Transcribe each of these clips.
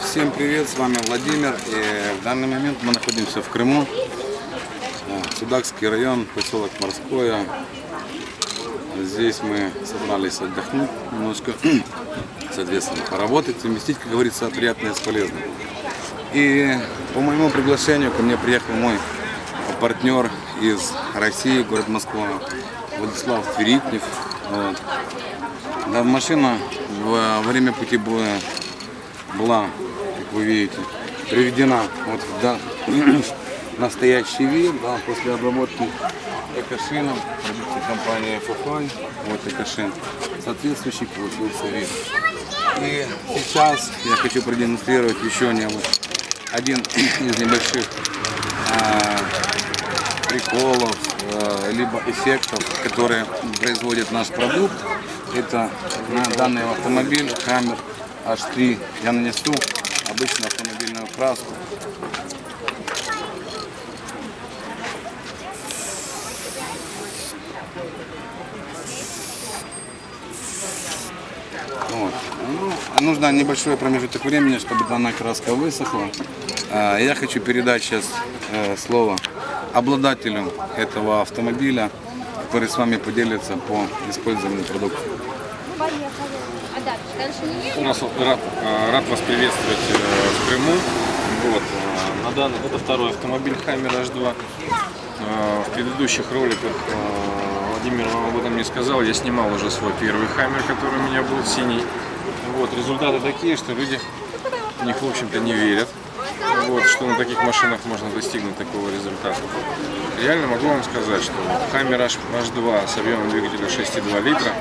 Всем привет, с вами Владимир. И в данный момент мы находимся в Крыму. Э, Судакский район, поселок Морское. Здесь мы собрались отдохнуть немножко, соответственно, поработать, совместить, как говорится, приятное с полезным. И по моему приглашению ко мне приехал мой партнер из России, город Москва, Владислав Тверитнев. Вот. Да, машина во время пути была, была, как вы видите, приведена вот в да- настоящий вид, да, после обработки экошином продукции компании FFI, вот экошин, соответствующий получился вид. И сейчас я хочу продемонстрировать еще не один из небольших а, приколов, э, либо эффектов, которые производит наш продукт. Это на данный автомобиль Hammer H3 я нанесу обычную автомобильную краску. Вот. Ну, нужно небольшой промежуток времени, чтобы данная краска высохла. А, Я хочу передать сейчас э, слово обладателю этого автомобиля, который с вами поделится по использованию? Дальше не У нас рад, э, рад вас приветствовать э, в Крыму. Вот, э, на данный, это второй автомобиль Хаммер H2. Э, В предыдущих роликах Владимир вам об этом не сказал. Я снимал уже свой первый Хаммер, который у меня был синий. Вот, результаты такие, что люди в них, в общем-то, не верят. Вот, что на таких машинах можно достигнуть такого результата. Реально могу вам сказать, что Хаммер H- H2 с объемом двигателя 6,2 литра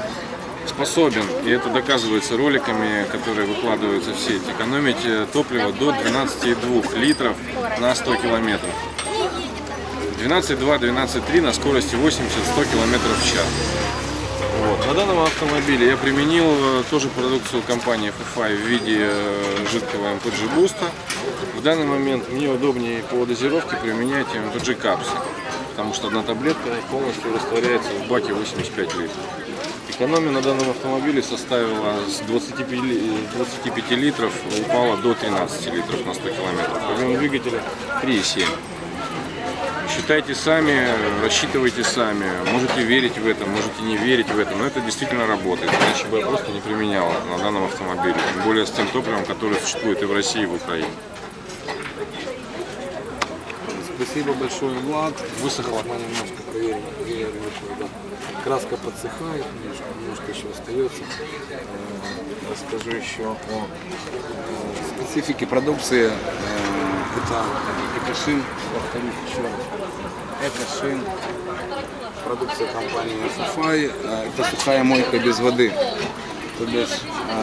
способен, и это доказывается роликами, которые выкладываются в сеть, экономить э, топливо до 12,2 литров на 100 километров. 12,2-12,3 на скорости 80-100 километров в час. Вот. На данном автомобиле я применил э, тоже продукцию компании FFI в виде э, жидкого MPG буста. В данный момент мне удобнее по дозировке применять MPG капсы, потому что одна таблетка полностью растворяется в баке 85 литров. Экономия на данном автомобиле составила с 25, ли- 25 литров упала до 13 литров на 100 километров. Объем двигателя 3,7. Считайте сами, рассчитывайте сами. Можете верить в это, можете не верить в это, но это действительно работает. Иначе бы я просто не применял на данном автомобиле. Тем более с тем топливом, которое существует и в России, и в Украине. Спасибо большое, Влад. Высохла. Мы немножко проверим. проверим еще, да. Краска подсыхает, немножко, немножко еще остается. Э, Расскажу еще о э, специфике продукции. Э, Это экошин, повторюсь еще раз. Экошин, продукция компании. Э, Это сухая мойка без воды. То бишь,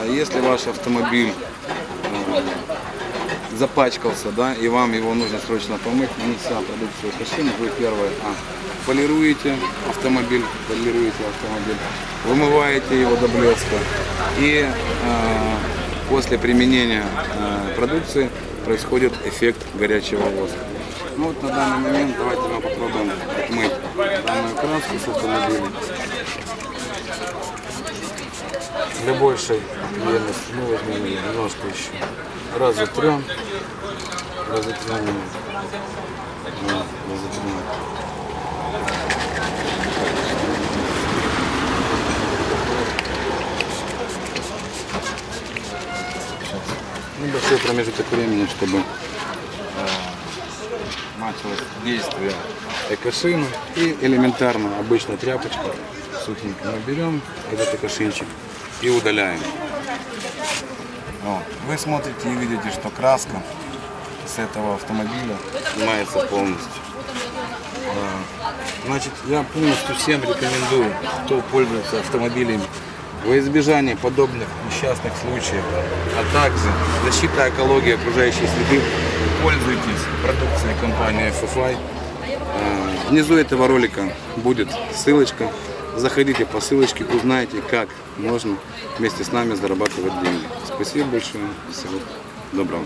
если ваш автомобиль запачкался, да, и вам его нужно срочно помыть, нанеся продукцию Кашин, вы первое, а, полируете автомобиль, полируете автомобиль, вымываете его до блеска, и э, после применения э, продукции происходит эффект горячего воска. Ну вот на данный момент давайте мы попробуем отмыть данную краску с автомобиля. Для большей верности мы возьмем ее немножко еще. Разотрем. Разотрем ее. Да, разотрем. Небольшой промежуток времени, чтобы э, началось действие экошина. И элементарно, обычная тряпочка, сухенькая, мы берем этот экошинчик и удаляем. Вот. Вы смотрите и видите, что краска с этого автомобиля снимается полностью. А, Значит, я полностью всем рекомендую, кто пользуется автомобилями, во избежание подобных несчастных случаев, а также защита экологии окружающей среды, пользуйтесь продукцией компании FFI. А, Внизу этого ролика будет ссылочка. Заходите по ссылочке, узнайте, как можно вместе с нами зарабатывать деньги. Спасибо большое. Всего доброго.